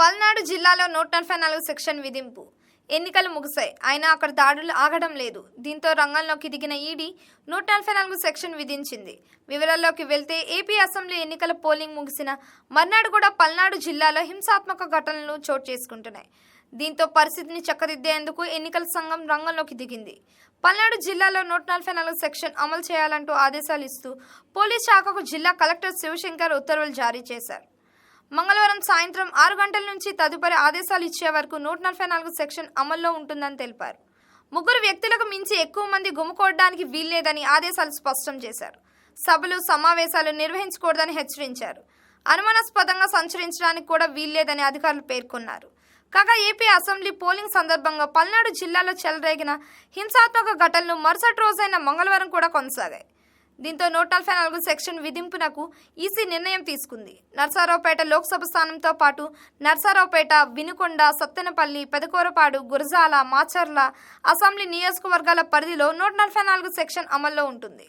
పల్నాడు జిల్లాలో నూట నలభై నాలుగు సెక్షన్ విధింపు. ఎన్నికలు ముగిశాయి. అయినా అక్కడ దాడులు ఆగడం లేదు. దీంతో రంగంలోకి దిగిన ఈడీ నూట నలభై నాలుగు సెక్షన్ విధించింది. వివరాల్లోకి వెళ్తే ఏపీ అసెంబ్లీ ఎన్నికల పోలింగ్ ముగిసిన మర్నాడు కూడా పల్నాడు జిల్లాలో హింసాత్మక ఘటనలు చోటు చేసుకుంటున్నాయి. దీంతో పరిస్థితిని చక్కదిద్దేందుకు ఎన్నికల సంఘం రంగంలోకి దిగింది. పల్నాడు జిల్లాలో నూట నలభై నాలుగు సెక్షన్ అమలు చేయాలంటూ ఆదేశాలు ఇస్తూ పోలీస్ శాఖకు జిల్లా కలెక్టర్ శివశంకర్ ఉత్తర్వులు జారీ చేశారు. మంగళవారం సాయంత్రం ఆరు గంటల నుంచి తదుపరి ఆదేశాలు ఇచ్చే వరకు నూట నలభై నాలుగు సెక్షన్ అమల్లో ఉంటుందని తెలిపారు. ముగ్గురు వ్యక్తులకు మించి ఎక్కువ మంది గుమ్ముకోవడానికి వీల్లేదని ఆదేశాలు స్పష్టం చేశారు. సభలు సమావేశాలు నిర్వహించకూడదని హెచ్చరించారు. అనుమానాస్పదంగా సంచరించడానికి కూడా వీల్లేదని అధికారులు పేర్కొన్నారు. కాగా ఏపీ అసెంబ్లీ పోలింగ్ సందర్భంగా పల్నాడు జిల్లాలో చెలరేగిన హింసాత్మక ఘటనలు మరుసటి రోజైన మంగళవారం కూడా కొనసాగాయి. దీంతో నూట నలభై నాలుగు సెక్షన్ విధింపునకు ఈసీ నిర్ణయం తీసుకుంది. నర్సారావుపేట లోక్సభ స్థానంతో పాటు నర్సారావుపేట వినుకొండ సత్తెనపల్లి పెదకూరపాడు గురజాల మాచర్ల అసెంబ్లీ నియోజకవర్గాల పరిధిలో నూట నలభై నాలుగు సెక్షన్ అమల్లో ఉంటుంది.